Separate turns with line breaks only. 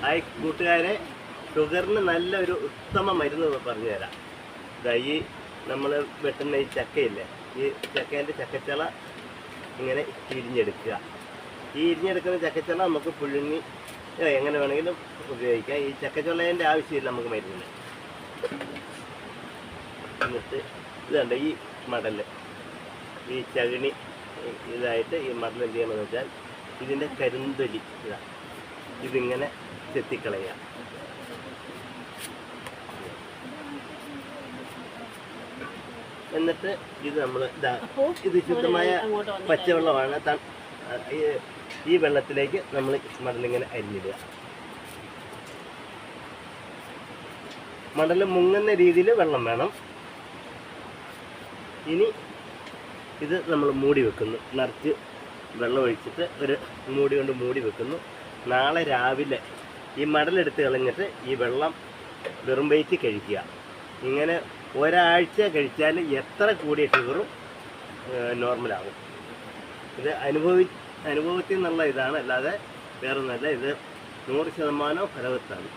Hi കൂട്ടുകാരെ ഷുഗറിന് നല്ലൊരു ഉത്തമ മരുന്ന് പറഞ്ഞു തരാം. ഈ നമ്മൾ വെട്ടുന്ന ഈ ചക്കയില്ലേ ഈ ചക്കേന്റെ ചക്കച്ചള ഇങ്ങനെ ഇരിഞ്ഞെടുക്കുക. ഈ ഇരിഞ്ഞെടുക്കുന്ന ചക്കച്ചള നമുക്ക് പുഴുങ്ങി എങ്ങനെ വേണമെങ്കിലും ഉപയോഗിക്കാം. ഈ ചക്കച്ചുളേന്റെ ആവശ്യമില്ല നമുക്ക് മരുന്നിന്. എന്നിട്ട് ഇതുണ്ട് ഈ മടൽ ഈ ചകിണി ഇതായിട്ട് ഈ മടൽ എന്ത് ചെയ്യണമെന്ന് വെച്ചാൽ ഇതിന്റെ കരിന്തൊലി ഇതാ ഇതിങ്ങനെ ചെത്തിക്കളയുക എന്നിട്ട് ഇത് നമ്മൾ ഇതാ ഇത് ശുദ്ധമായ പച്ചവെള്ളമാണ്. ഈ- ഈ വെള്ളത്തിലേക്ക് നമ്മൾ മടലിങ്ങനെ അരിഞ്ഞിടുക. മടൽ മുങ്ങുന്ന രീതിയിൽ വെള്ളം വേണം. ഇനി ഇത് നമ്മൾ മൂടി വെക്കുന്നു. നിറച്ച് വെള്ളം ഒഴിച്ചിട്ട് ഒരു മൂടി കൊണ്ട് മൂടി വെക്കുന്നു. നാളെ രാവിലെ ഈ മടലെടുത്ത് കളഞ്ഞിട്ട് ഈ വെള്ളം വെറും വയറ്റി കഴിക്കുക. ഇങ്ങനെ ഒരാഴ്ച കഴിച്ചാൽ എത്ര കൂടിയ ഷുഗറും നോർമലാകും ഇത് അനുഭവി അനുഭവത്തിൽ നിന്നുള്ള ഇതാണ്. അല്ലാതെ വേറൊന്നല്ല ഇത് നൂറ് ശതമാനം ഫലവത്താണ്